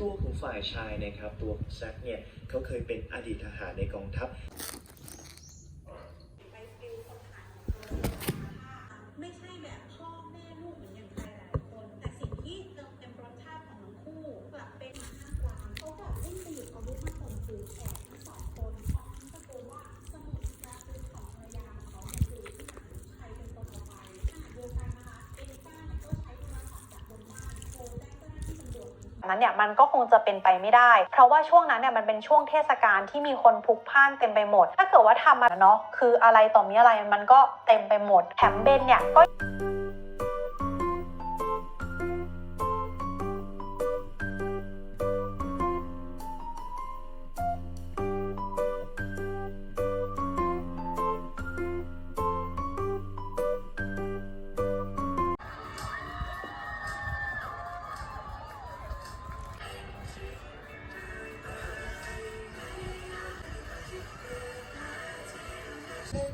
ตัวของฝ่ายชายนะครับ ตัวของแซคเนี่ยเขาเคยเป็นอดีตทหารในกองทัพ นั้นเนี่ยมันก็คงจะเป็นไปไม่ได้ เพราะว่าช่วงนั้นเนี่ยมันเป็นช่วงเทศกาลที่มีคนพลุกพล่านเต็มไปหมด ถ้าเกิดว่าทำมาเนาะคืออะไรต่อมีอะไรมันก็เต็มไปหมดแถมเบนเนี่ยก็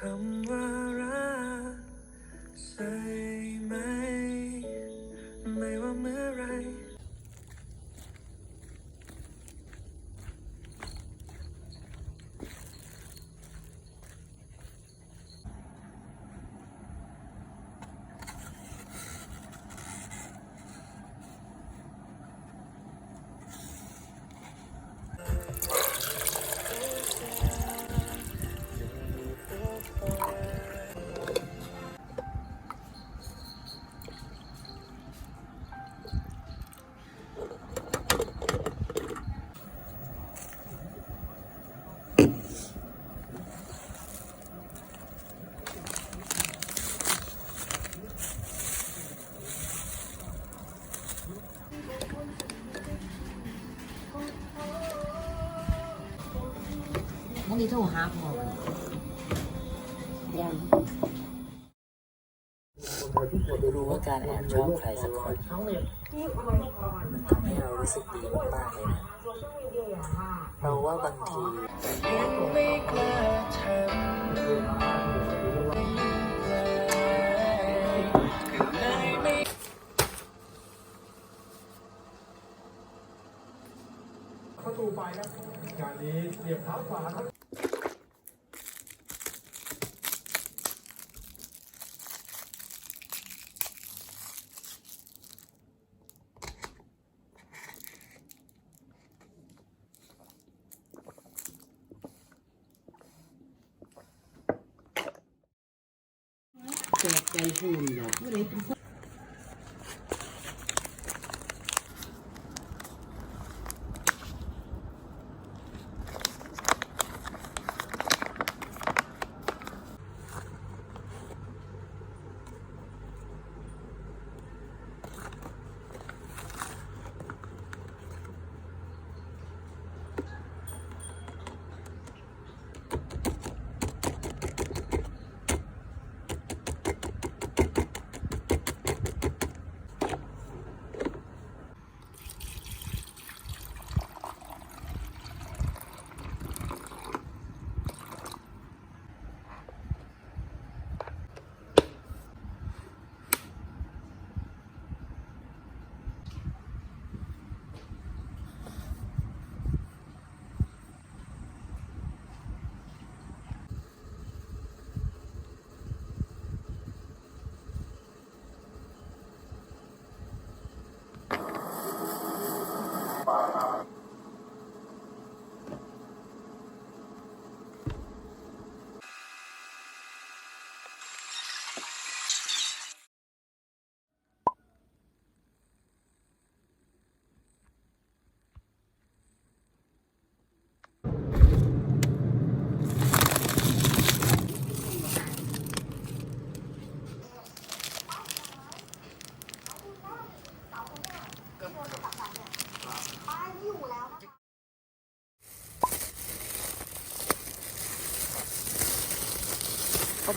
คำว่ารักใช่ไหม ไม่ว่าเมื่อไร พรุ่งนี้โทรหาพ่อยังรู้ว่าการแอบชอบใครสักคนมันทำให้เรารู้สึกดีมากๆเลยนะเราว่าบางที กใจฟูน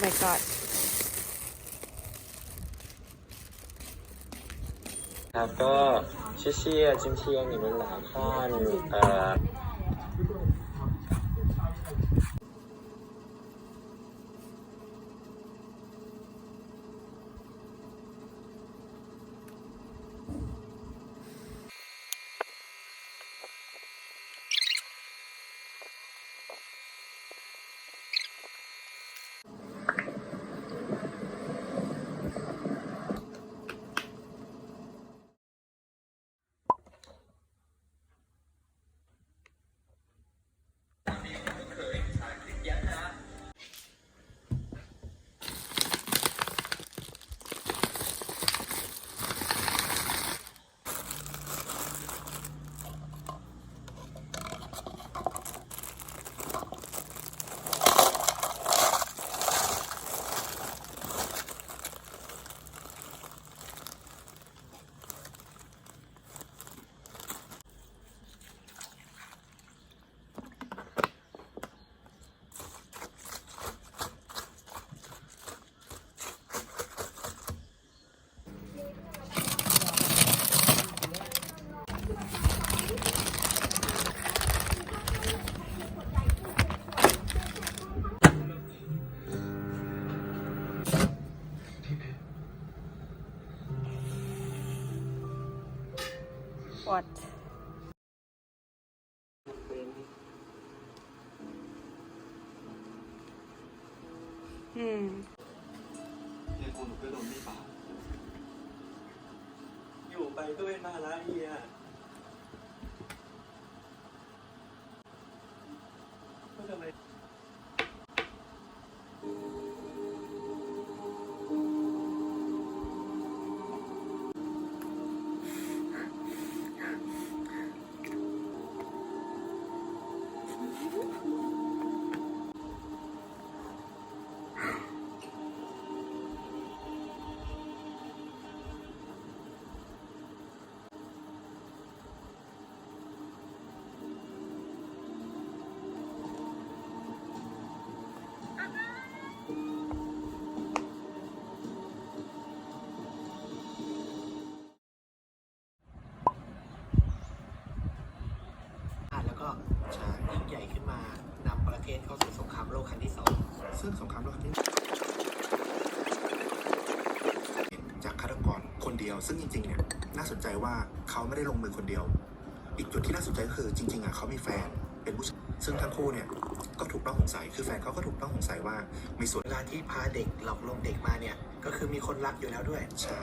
my god ครับก็谢谢今天你们来看呃 อืมเนี่ยคงหนูก็โดนไม่เปล่าอยู่ไปก็เป็นมาละเฮีย ครั้งที่สองซึ่งสงครามโลกครั้งที่จากฆาตกรคนเดียว ซึ่งจริงๆเนี่ยน่าสนใจว่าเขาไม่ได้ลงมือคนเดียว อีกจุดที่น่าสนใจก็คือจริงๆอะเขามีแฟนเป็นผู้ชายซึ่งทั้งคู่เนี่ยก็ถูกต้องสงสัยคือแฟนเขาก็ถูกต้องสงสัยว่ามีส่วนเวลาที่พาเด็กหลอกลวงเด็กมาเนี่ยก็คือมีคนรักอยู่แล้วด้วยใช่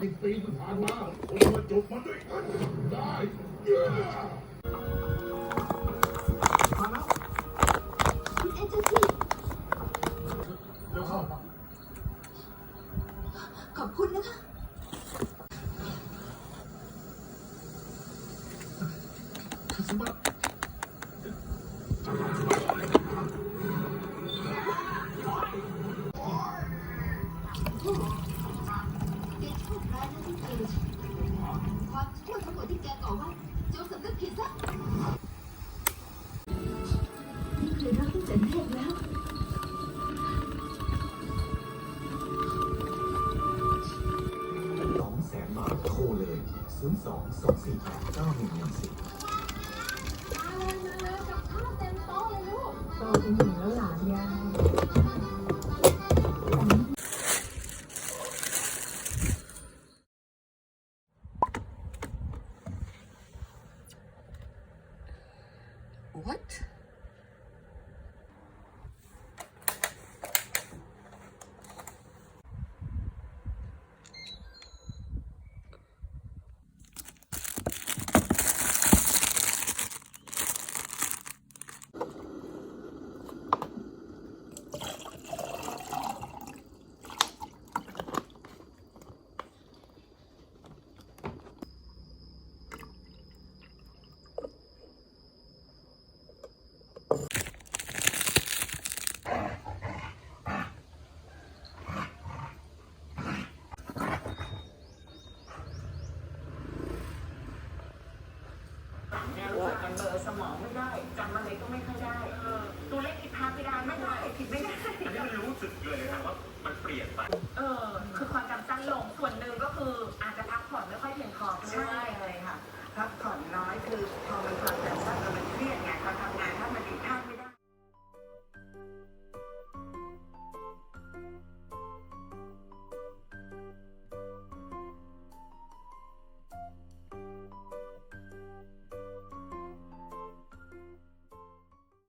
ปีที่ผ่านมาผมมาจบมันด้วยกันได้ 0 2 2 4 8 9 1 1 4มาเลยมาเลยกับข้าวเต็มโต๊ะเลยลูก โตเป็นหญิงแล้วหลานยาย